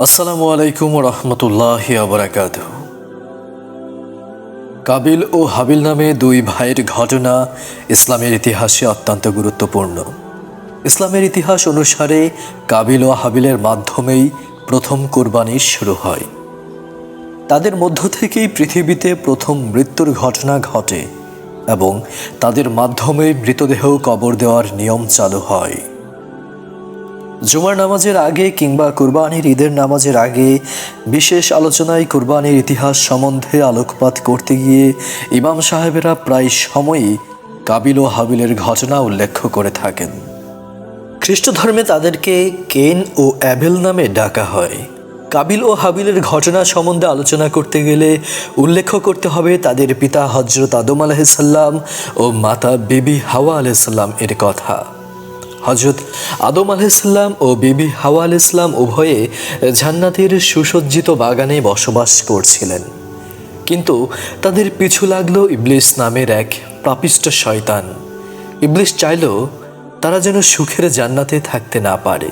আসসালামু আলাইকুম রহমতুল্লাহ আবরাকাত কাবিল ও হাবিল নামে দুই ভাইয়ের ঘটনা ইসলামের ইতিহাসে অত্যন্ত গুরুত্বপূর্ণ। ইসলামের ইতিহাস অনুসারে কাবিল ও হাবিলের মাধ্যমেই প্রথম কোরবানি শুরু হয়। তাদের মধ্য থেকেই পৃথিবীতে প্রথম মৃত্যুর ঘটনা ঘটে এবং তাদের মাধ্যমে মৃতদেহ কবর দেওয়ার নিয়ম চালু হয়। জুমার নামাজের আগে কিংবা কুরবানির ঈদের নামাজের আগে বিশেষ আলোচনায় কুরবানির ইতিহাস সম্বন্ধে আলোকপাত করতে গিয়ে ইমাম সাহেবেরা প্রায় সময়ই কাবিল ও হাবিলের ঘটনা উল্লেখ করে থাকেন। খ্রিস্ট ধর্মে তাদেরকে কেন ও অ্যাবেল নামে ডাকা হয়। কাবিল ও হাবিলের ঘটনা সম্বন্ধে আলোচনা করতে গেলে উল্লেখ করতে হবে তাদের পিতা হজরত আদম আলাহিসাল্লাম ও মাতা বিবি হাওয়া আলাইসাল্লাম এর কথা। হজরত আদম আলাইসাল্লাম ও বিবি হাওয়া আলাইসাল্লাম উভয়ে জান্নাতের সুসজ্জিত বাগানে বসবাস করছিলেন। কিন্তু তাদের পিছু লাগল ইবলিস নামের এক পাপিষ্ট শয়তান। ইবলিস চাইল তারা যেন সুখের জান্নাতে থাকতে না পারে।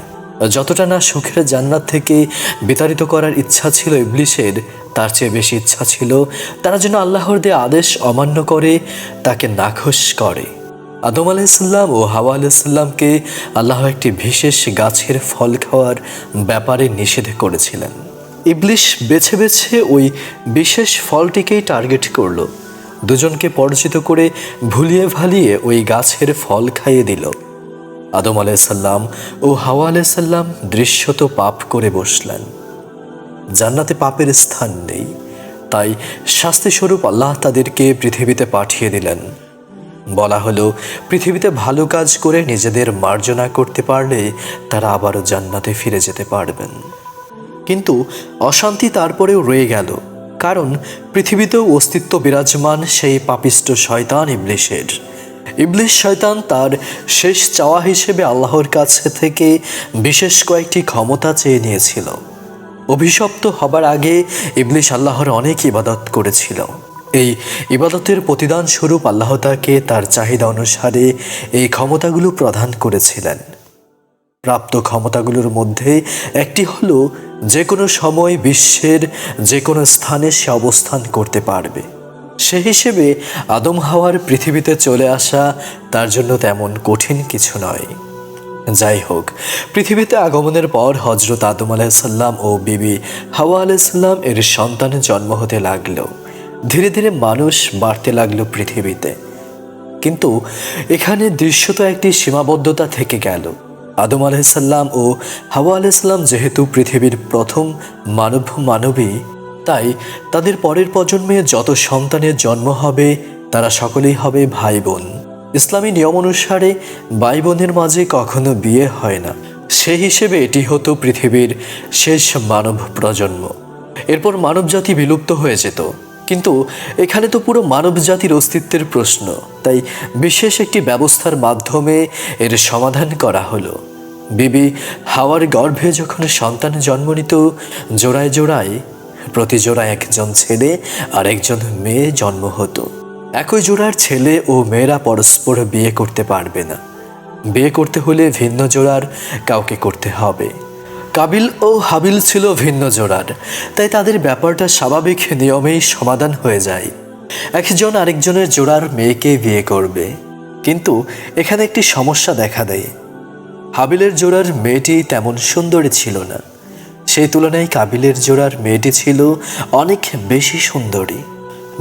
যতটা না সুখের জান্নাত থেকে বিতাড়িত করার ইচ্ছা ছিল ইবলিসের, তার চেয়ে বেশি ইচ্ছা ছিল তারা যেন আল্লাহর দেয়া আদেশ অমান্য করে, তাকে নাখোশ করে। আদম আলাইসাল্লাম ও হাওয়া আলাইসাল্লামকে আল্লাহ একটি বিশেষ গাছের ফল খাওয়ার ব্যাপারে নিষেধ করেছিলেন। ইবলিশ বেছে বেছে ওই বিশেষ ফলটিকেই টার্গেট করল। দুজনকে পরিচিত করে ভুলিয়ে ভালিয়ে ওই গাছের ফল খাইয়ে দিল। আদম আলাইসাল্লাম ও হাওয়া আলাইসাল্লাম দৃশ্যত পাপ করে বসলেন। জান্নাতে পাপের স্থান নেই। তাই শাস্তিস্বরূপ আল্লাহ তাদেরকে পৃথিবীতে পাঠিয়ে দিলেন। বলা হলো, পৃথিবীতে ভালো কাজ করে নিজেদের মার্জনা করতে পারলে তারা আবারও জান্নাতে ফিরে যেতে পারবেন। কিন্তু অশান্তি তারপরেও রয়ে গেল, কারণ পৃথিবীতেও অস্তিত্ব বিরাজমান সেই পাপিষ্ট শয়তান ইবলিশের ইবলিশ শয়তান তার শেষ চাওয়া হিসেবে আল্লাহর কাছে থেকে বিশেষ কয়েকটি ক্ষমতা চেয়ে নিয়েছিল। অভিশপ্ত হবার আগে ইবলিশ আল্লাহর অনেক ইবাদত করেছিল। এই ইবাদতের প্রতিদান স্বরূপ আল্লাহ তাকে তার চাহিদা অনুসারে এই ক্ষমতাগুলো প্রদান করেছিলেন। প্রাপ্ত ক্ষমতাগুলোর মধ্যে একটি হলো যে কোনো সময় বিশ্বের যে কোনো স্থানে সে অবস্থান করতে পারবে। সে হিসেবে আদম হাওয়ার পৃথিবীতে চলে আসা তার জন্য তেমন কঠিন কিছু নয়। যাই হোক, পৃথিবীতে আগমনের পর হজরত আদম আলাইসাল্লাম ও বিবি হাওয়া আলাইসাল্লাম এর সন্তানের জন্ম হতে লাগল। ধীরে ধীরে মানুষ বাড়তে লাগল পৃথিবীতে। কিন্তু এখানে দৃশ্যত একটি সীমাবদ্ধতা থেকে গেল। আদম আলাইসাল্লাম ও হাওয়া আলাইসাল্লাম যেহেতু পৃথিবীর প্রথম মানব মানবী তাই তাদের পরের প্রজন্মে যত সন্তানের জন্ম হবে, তারা সকলেই হবে ভাই বোন ইসলামী নিয়ম অনুসারে ভাই বোনের মাঝে কখনো বিয়ে হয় না। সে হিসেবে এটি হতো পৃথিবীর শেষ মানব প্রজন্ম। এরপর মানবজাতি বিলুপ্ত হয়ে যেত। কিন্তু এখানে তো পুরো মানব জাতির অস্তিত্বের প্রশ্ন। তাই বিশেষ একটি ব্যবস্থার মাধ্যমে এর সমাধান করা হলো। বিবি হাওয়ার গর্ভে যখন সন্তান জন্ম নিত, জোড়ায় জোড়ায়, প্রতি জোড়ায় একজন ছেলে আর একজন মেয়ে জন্ম হতো। একই জোড়ার ছেলে ও মেয়েরা পরস্পর বিয়ে করতে পারবে না। বিয়ে করতে হলে ভিন্ন জোড়ার কাউকে করতে হবে। কাবিল ও হাবিল ছিল ভিন্ন জোড়ার, তাই তাদের ব্যাপারটা স্বাভাবিক নিয়মেই সমাধান হয়ে যায়। একজন আরেকজনের জোড়ার মেয়েকে বিয়ে করবে, কিন্তু এখানে একটি সমস্যা দেখা দেয়। হাবিলের জোড়ার মেয়েটি তেমন সুন্দরী ছিল না। সেই তুলনায় কাবিলের জোড়ার মেয়েটি ছিল অনেক বেশি সুন্দরী।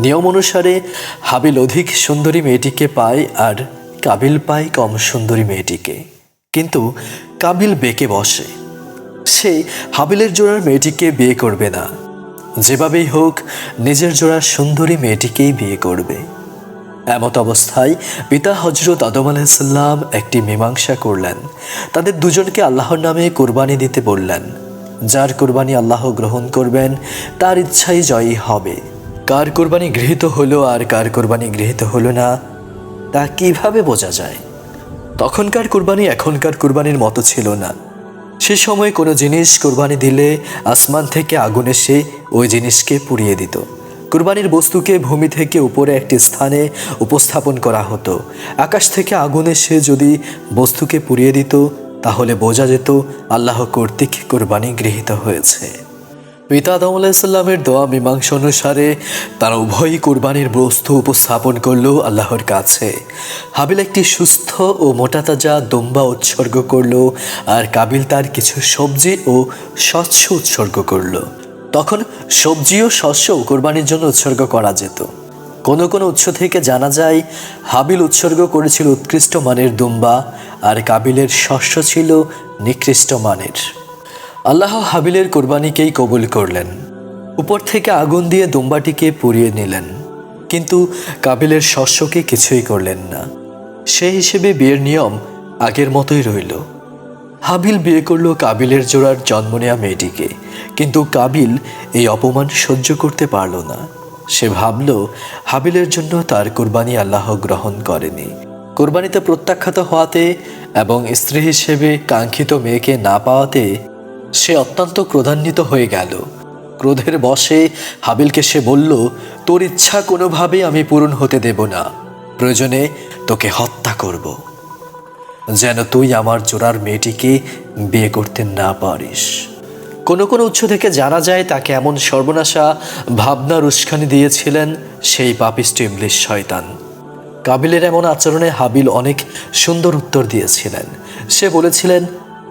নিয়ম অনুসারে, হাবিল অধিক সুন্দরী মেয়েটিকে পায় আর কাবিল পায় কম সুন্দরী মেয়েটিকে। কিন্তু কাবিল বেঁকে বসে। সে হাবিলের জোড়ার মেয়েটিকে বিয়ে করবে না। যেভাবেই হোক, নিজের জোড়ার সুন্দরী মেয়েটিকেই বিয়ে করবে। এমত অবস্থায় পিতা হজরত আদম আলাইসাল্লাম একটি মীমাংসা করলেন। তাদের দুজনকে আল্লাহর নামে কোরবানি দিতে বললেন। যার কোরবানি আল্লাহ গ্রহণ করবেন, তার ইচ্ছাই জয়ী হবে। কার কোরবানি গৃহীত হলো আর কার কোরবানি গৃহীত হলো না, তা কীভাবে বোঝা যায়? তখনকার কোরবানি এখনকার কোরবানির মতো ছিল না। সে সময় কোনো জিনিস কোরবানি দিলে আসমান থেকে আগুনে সে ওই জিনিসকে পুড়িয়ে দিত। কুরবানির বস্তুকে ভূমি থেকে উপরে একটি স্থানে উপস্থাপন করা হতো। আকাশ থেকে আগুনে সে যদি বস্তুকে পুড়িয়ে দিত, তাহলে বোঝা যেত আল্লাহ কর্তৃক কোরবানি গৃহীত হয়েছে। পিতা আদম আলাইসাল্লামের দোয়া মীমাংসা অনুসারে তারা উভয়ই কোরবানির বস্তু উপস্থাপন করল আল্লাহর কাছে। হাবিল একটি সুস্থ ও মোটাতাজা দম্বা উৎসর্গ করল আর কাবিল তার কিছু সবজি ও শস্য উৎসর্গ করল। তখন সবজি ও শস্য কোরবানির জন্য উৎসর্গ করা যেত। কোনো কোনো উৎস থেকে জানা যায়, হাবিল উৎসর্গ করেছিল উৎকৃষ্ট মানের দুম্বা আর কাবিলের শস্য ছিল নিকৃষ্ট মানের। আল্লাহ হাবিলের কোরবানিকেই কবুল করলেন। উপর থেকে আগুন দিয়ে দুম্বাটিকে পুড়িয়ে নিলেন। কিন্তু কাবিলের শস্যকে কিছুই করলেন না। সেই হিসেবে বিয়ের নিয়ম আগের মতোই রইল। হাবিল বিয়ে করল কাবিলের জোড়ার জন্ম নেয়া মেয়েটিকে। কিন্তু কাবিল এই অপমান সহ্য করতে পারল না। সে ভাবল, হাবিলের জন্য তার কোরবানি আল্লাহ গ্রহণ করেনি। কোরবানিতে প্রত্যাখ্যাত হওয়াতে এবং স্ত্রী হিসেবে কাঙ্ক্ষিত মেয়েকে না পাওয়াতে সে অত্যন্ত ক্রোধান্বিত হয়ে গেল। ক্রোধের বশে হাবিলকে সে বলল, তোর ইচ্ছা কোনোভাবেই আমি পূরণ হতে দেব না। প্রয়োজনে তোকে হত্যা করব। যেন তুই আমার জোড়ার মেয়েটিকে বিয়ে করতে না পারিস। কোনো কোনো উৎস থেকে জানা যায়, তাকে এমন সর্বনাশা ভাবনার উস্কানি দিয়েছিলেন সেই পাপিষ্ট ইংলিশ শয়তান। কাবিলের এমন আচরণে হাবিল অনেক সুন্দর উত্তর দিয়েছিলেন। সে বলেছিলেন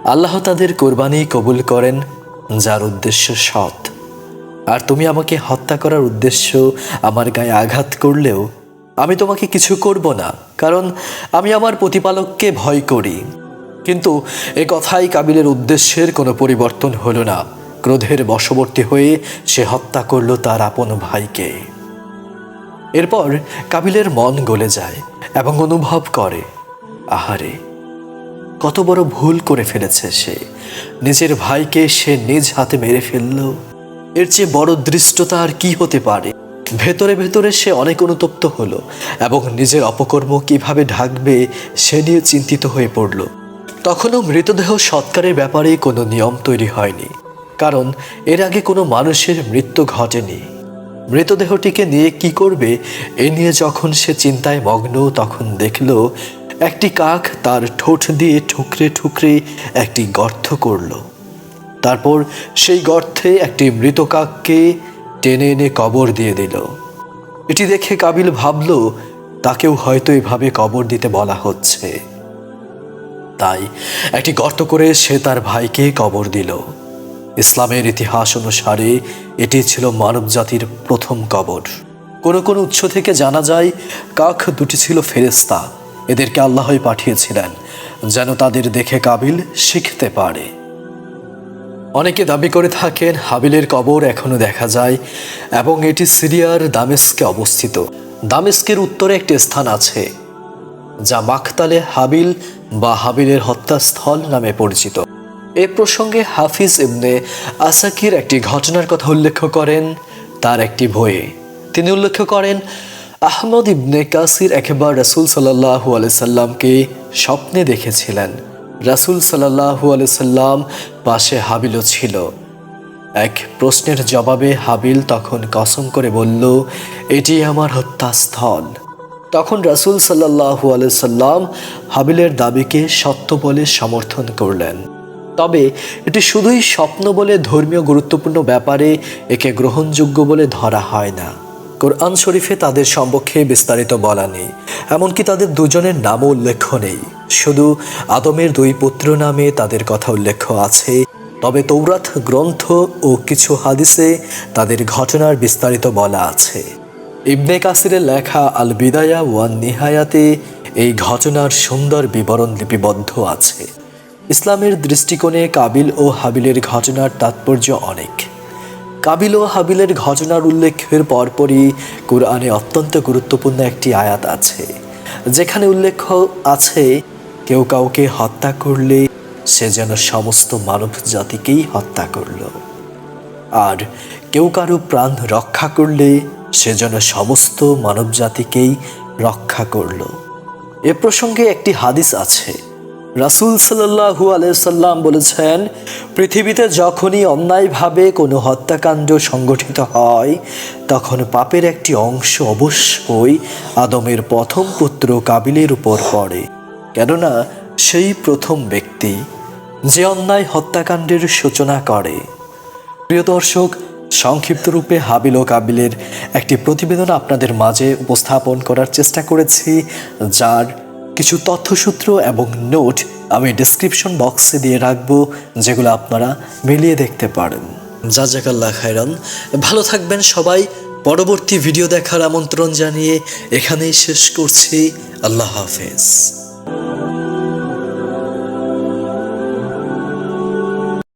আল্লাহ তাদের কোরবানি কবুল করেন, যার উদ্দেশ্য সৎ। আর তুমি আমাকে হত্যা করার উদ্দেশ্য আমার গায়ে আঘাত করলেও আমি তোমাকে কিছু করব না, কারণ আমি আমার প্রতিপালককে ভয় করি। কিন্তু এ কথাই কাবিলের উদ্দেশ্যের কোনো পরিবর্তন হলো না। ক্রোধের বশবর্তী হয়ে সে হত্যা করল তার আপন ভাইকে। এরপর কাবিলের মন গলে যায় এবং অনুভব করে, আহারে! কত বড় ভুল করে ফেলেছে সে। নিজের ভাইকে সে নিজ হাতে মেরে ফেলল। এর চেয়ে বড় দৃষ্টতা আর কি হতে পারে? ভেতরে ভেতরে সে অনেক অনুতপ্ত হলো এবং নিজের অপকর্ম কীভাবে ঢাকবে সে নিয়ে চিন্তিত হয়ে পড়ল। তখনও মৃতদেহ সৎকারের ব্যাপারে কোনো নিয়ম তৈরি হয়নি, কারণ এর আগে কোনো মানুষের মৃত্যু ঘটেনি। মৃতদেহটিকে নিয়ে কি করবে এ নিয়ে যখন সে চিন্তায় মগ্ন, তখন দেখল একটি কাক তার ঠোঁট দিয়ে ঠুকরে ঠুকরে একটি গর্ত করল। তারপর সেই গর্তে একটি মৃত কাককে টেনে এনে কবর দিয়ে দিল। এটি দেখে কাবিল ভাবল, তাকেও হয়তো এভাবে কবর দিতে বলা হচ্ছে। তাই একটি গর্ত করে সে তার ভাইকে কবর দিল। ইসলামের ইতিহাস অনুসারে এটি ছিল মানবজাতির প্রথম কবর। কোনো কোনো উৎস থেকে জানা যায়, কাক দুটি ছিল ফেরেস্তা এদেরকে আল্লাহই পাঠিয়েছিলেন, যেন তাদের দেখে কাবিল শিখতে পারে। অনেকে দাবি করে থাকেন, হাবিলের কবর এখনও দেখা যায় এবং এটি সিরিয়ার দামেস্কে অবস্থিত। দামেস্কের উত্তরে একটি স্থান আছে, যা মাখতালে হাবিল বা হাবিলের হত্যাস্থল নামে পরিচিত। এ প্রসঙ্গে হাফিজ ইবনে আসাকির একটি ঘটনার কথা উল্লেখ করেন, তার একটি বইয়ে। তিনি উল্লেখ করেন আহমদ ইবনে কাসির একবার রাসুল সাল্লাহু সাল্লামকে স্বপ্নে দেখেছিলেন। রাসুল সাল্লাহু সাল্লাম পাশে হাবিলও ছিল। এক প্রশ্নের জবাবে হাবিল তখন কসম করে বলল, এটি আমার হত্যাস্থল। তখন রাসুল সাল্লাহু সাল্লাম হাবিলের দাবিকে সত্য বলে সমর্থন করলেন। তবে এটি শুধুই স্বপ্ন বলে ধর্মীয় গুরুত্বপূর্ণ ব্যাপারে একে গ্রহণযোগ্য বলে ধরা হয় না। কোরআন শরীফে তাদের সম্পর্কে বিস্তারিত বলা নেই, এমনকি তাদের দুজনের নামও উল্লেখ নেই। শুধু আদমের দুই পুত্র নামে তাদের কথা উল্লেখ আছে, তবে তৌরাত গ্রন্থ ও কিছু হাদিসে তাদের ঘটনার বিস্তারিত বলা আছে। ইবনে কাসিরের লেখা আল বিদায়া ওয়ান নিহায়াতে এই ঘটনার সুন্দর বিবরণ লিপিবদ্ধ আছে। ইসলামের দৃষ্টিকোণে কাবিল ও হাবিলের ঘটনার তাৎপর্য অনেক। কাবিল ও হাবিলের ঘটনার উল্লেখের পরপরই কোরআনে অত্যন্ত গুরুত্বপূর্ণ একটি আয়াত আছে। যেখানে উল্লেখ আছে, কেউ কাউকে হত্যা করলে সে যেন সমস্ত মানব জাতিকেই হত্যা করল। আর কেউ কারও প্রাণ রক্ষা করলে সে যেন সমস্ত মানব জাতিকেই রক্ষা করল। এ প্রসঙ্গে একটি হাদিস আছে। রাসুল সাল্লাহু আলাইসাল্লাম বলেছেন, পৃথিবীতে যখনই অন্যায়ভাবে কোনো হত্যাকাণ্ড সংগঠিত হয়, তখন পাপের একটি অংশ অবশ্যই আদমের প্রথম পুত্র কাবিলের উপর পড়ে। কেননা, সেই প্রথম ব্যক্তি যে অন্যায় হত্যাকাণ্ডের সূচনা করে। প্রিয় দর্শক, সংক্ষিপ্ত রূপে হাবিল ও কাবিলের একটি প্রতিবেদন আপনাদের মাঝে উপস্থাপন করার চেষ্টা করেছি, যার কিছু তথ্যসূত্র এবং নোট আমি ডিসক্রিপশন বক্সে দিয়ে রাখব, যেগুলো আপনারা মিলিয়ে দেখতে পারেন। যা জাকাল্লা খায়রান। ভালো থাকবেন সবাই। পরবর্তী ভিডিও দেখার আমন্ত্রণ জানিয়ে এখানেই শেষ করছি। আল্লাহ হাফেজ।